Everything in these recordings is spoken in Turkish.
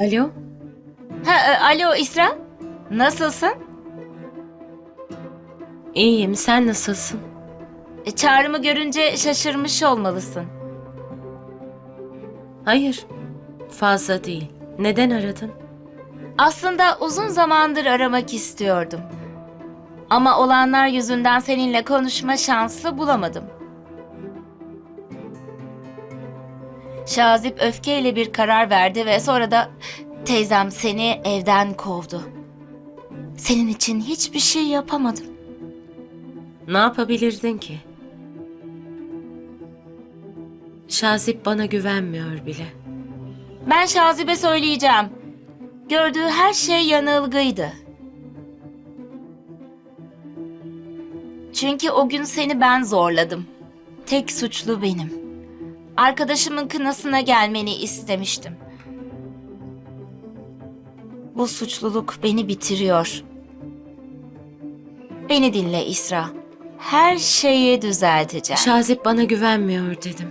Alo? Ha, e, alo İsra. Nasılsın? İyiyim, sen nasılsın? E, Çağrımı görünce şaşırmış olmalısın. Hayır, fazla değil. Neden aradın? Aslında uzun zamandır aramak istiyordum. Ama olanlar yüzünden seninle konuşma şansı bulamadım. Şazip öfkeyle bir karar verdi ve sonra da teyzem seni evden kovdu. Senin için hiçbir şey yapamadım. Ne yapabilirdin ki? Şazip bana güvenmiyor bile. Ben Şazip'e söyleyeceğim. Gördüğü her şey yanılgıydı. Çünkü o gün seni ben zorladım. Tek suçlu benim. Arkadaşımın kınasına gelmeni istemiştim. Bu suçluluk beni bitiriyor. Beni dinle İsra. Her şeyi düzelteceğim. Şazip bana güvenmiyor dedim.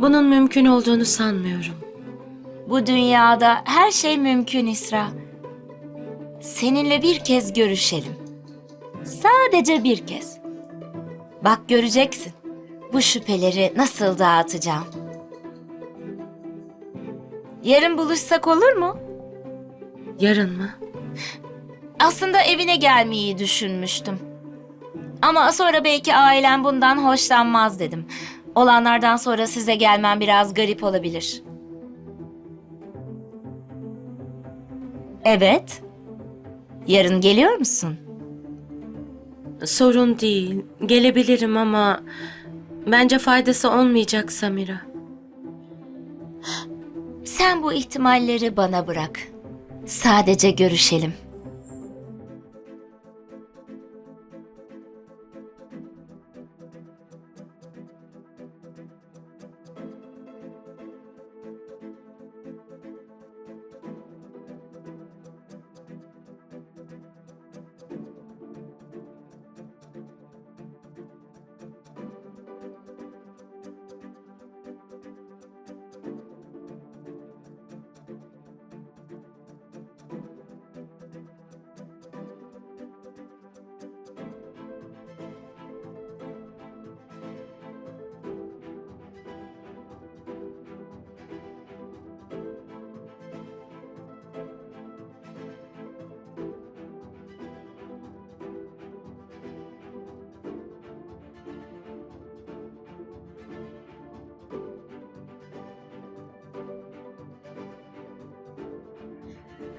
Bunun mümkün olduğunu sanmıyorum. Bu dünyada her şey mümkün İsra. Seninle bir kez görüşelim. Sadece bir kez. Bak göreceksin. Bu şüpheleri nasıl dağıtacağım. Yarın buluşsak olur mu? Yarın mı? Aslında evine gelmeyi düşünmüştüm. Ama sonra belki ailem bundan hoşlanmaz dedim. Olanlardan sonra size gelmem biraz garip olabilir. Evet. Yarın geliyor musun? Sorun değil. Gelebilirim ama bence faydası olmayacak Samira. Sen bu ihtimalleri bana bırak. Sadece görüşelim.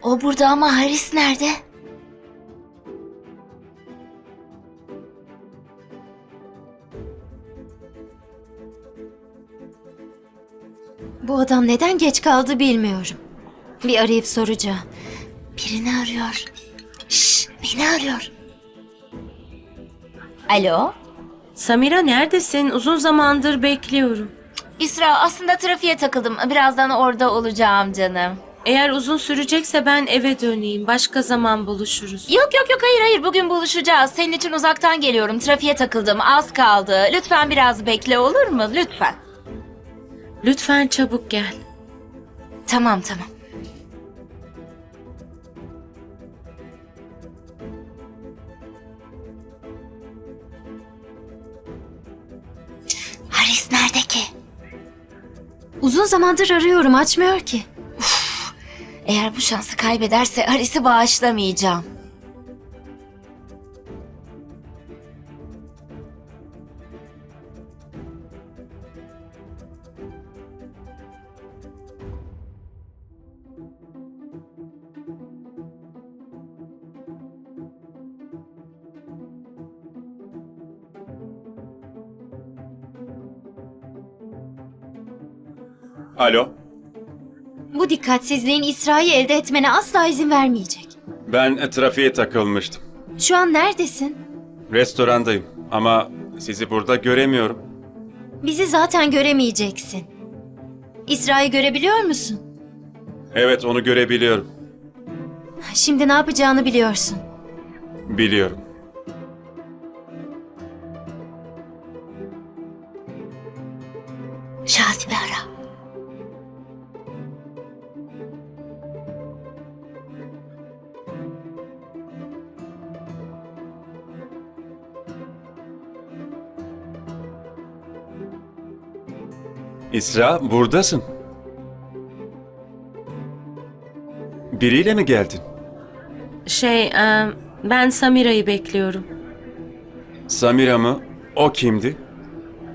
O burada ama Haris nerede? Bu adam neden geç kaldı bilmiyorum. Bir arayıp soracağım. Birini arıyor. Şş, beni arıyor. Alo? Samira neredesin? Uzun zamandır bekliyorum. İsra aslında trafiğe takıldım. Birazdan orada olacağım canım. Eğer uzun sürecekse ben eve döneyim. Başka zaman buluşuruz. Yok yok yok hayır hayır bugün buluşacağız. Senin için uzaktan geliyorum. Trafiğe takıldım. Az kaldı. Lütfen biraz bekle olur mu? Lütfen. Lütfen çabuk gel. Tamam tamam. Haris nerede ki? Uzun zamandır arıyorum açmıyor ki. Eğer bu şansı kaybederse Haris'i bağışlamayacağım. Alo, Bu dikkatsizliğin İsra'yı elde etmene asla izin vermeyecek. ben trafiğe takılmıştım. Şu an neredesin? Restorandayım ama sizi burada göremiyorum. Bizi zaten göremeyeceksin. İsra'yı görebiliyor musun? Evet, onu görebiliyorum. Şimdi ne yapacağını biliyorsun. Biliyorum. İsra buradasın. Biriyle mi geldin? Şey, e, ben Samira'yı bekliyorum. Samira mı? O kimdi?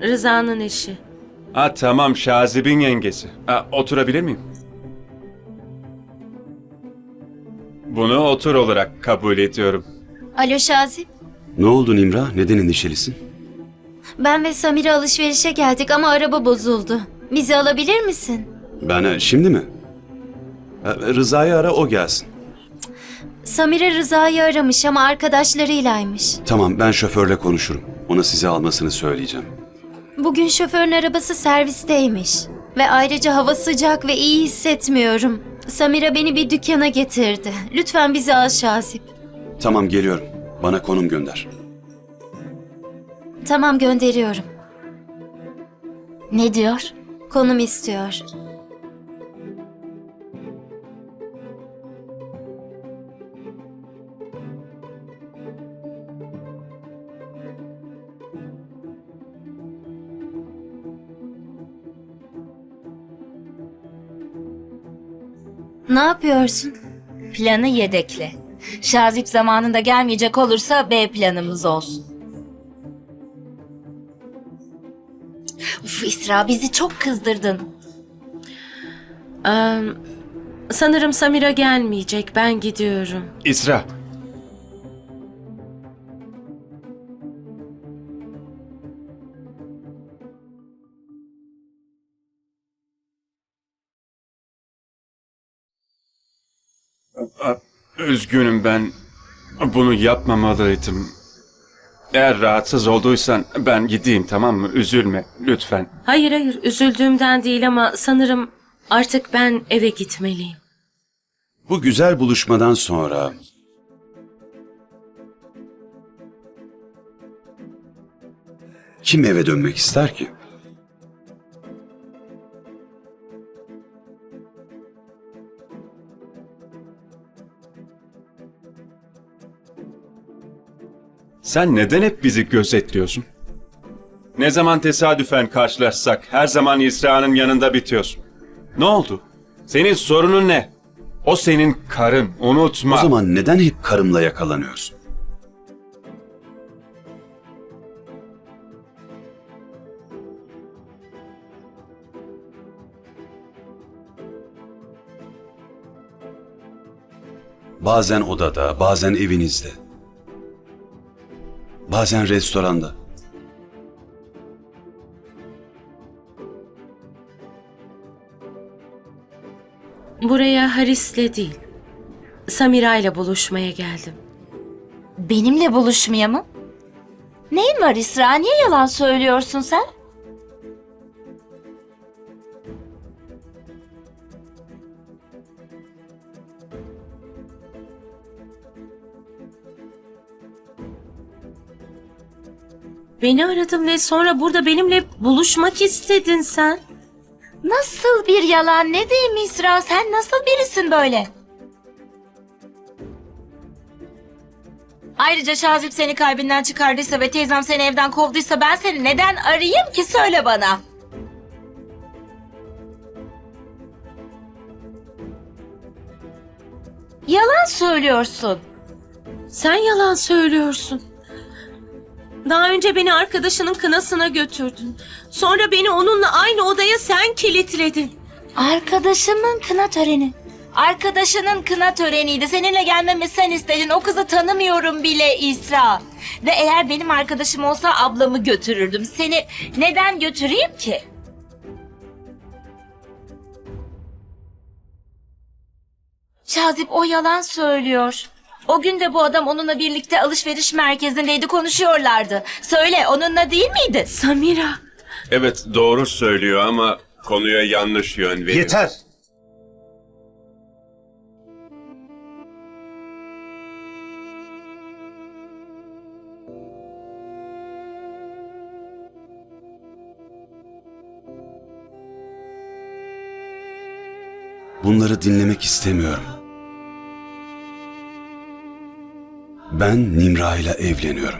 Rıza'nın eşi. Ha tamam Şazib'in yengesi. Ha, oturabilir miyim? Bunu otur olarak kabul ediyorum. Alo Şazi. Ne oldu Nimra? Neden endişelisin? Ben ve Samira alışverişe geldik ama araba bozuldu. Bizi alabilir misin? Ben e, şimdi mi? E, Rıza'yı ara o gelsin. Samira Rıza'yı aramış ama arkadaşlarıylaymış. Tamam ben şoförle konuşurum. Ona sizi almasını söyleyeceğim. Bugün şoförün arabası servisteymiş. Ve ayrıca hava sıcak ve iyi hissetmiyorum. Samira beni bir dükkana getirdi. Lütfen bizi al Şazip. Tamam geliyorum. Bana konum gönder. Tamam gönderiyorum. Ne diyor? Konum istiyor. Ne yapıyorsun? Planı yedekle. Şazip zamanında gelmeyecek olursa B planımız olsun. Uf İsra bizi çok kızdırdın. E, sanırım Samira gelmeyecek. Ben gidiyorum. İsra. Üzgünüm ben. Bunu yapmamalıydım. Eğer rahatsız olduysan ben gideyim tamam mı? Üzülme lütfen. Hayır hayır, üzüldüğümden değil ama sanırım artık ben eve gitmeliyim. Bu güzel buluşmadan sonra... Kim eve dönmek ister ki? Sen neden hep bizi gözetliyorsun? Ne zaman tesadüfen karşılaşsak her zaman İsra'nın yanında bitiyorsun. Ne oldu? Senin sorunun ne? O senin karın, unutma. O zaman neden hep karımla yakalanıyorsun? Bazen odada, bazen evinizde. Bazen restoranda. Buraya Haris'le değil, Samira'yla buluşmaya geldim. Benimle buluşmaya mı? Neyin var İsra? Niye yalan söylüyorsun sen? Beni aradın ve sonra burada benimle buluşmak istedin sen. Nasıl bir yalan? Ne diyeyim İsra? Sen nasıl birisin böyle? Ayrıca Şazip seni kalbinden çıkardıysa ve teyzem seni evden kovduysa ben seni neden arayayım ki söyle bana. Yalan söylüyorsun. Sen yalan söylüyorsun. Daha önce beni arkadaşının kınasına götürdün. Sonra beni onunla aynı odaya sen kilitledin. Arkadaşımın kına töreni. Arkadaşının kına töreniydi. Seninle gelmemi sen istedin. O kızı tanımıyorum bile İsra. Ve eğer benim arkadaşım olsa ablamı götürürdüm. Seni neden götüreyim ki? Şazip o yalan söylüyor. O gün de bu adam onunla birlikte alışveriş merkezindeydi konuşuyorlardı. Söyle onunla değil miydi? Samira. Evet doğru söylüyor ama konuya yanlış yön veriyor. Yeter! Bunları dinlemek istemiyorum. Ben Nimra ile evleniyorum.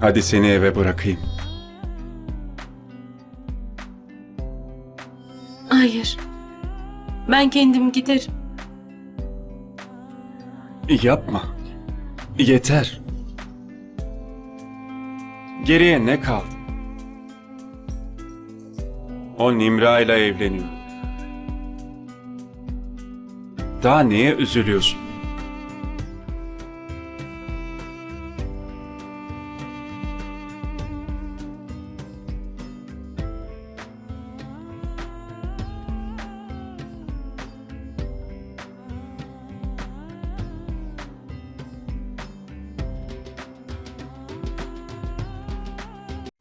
Hadi seni eve bırakayım. Hayır. Ben kendim giderim. Yapma. Yeter. Geriye ne kaldı? O Nimra ile evleniyor. Daha neye üzülüyorsun?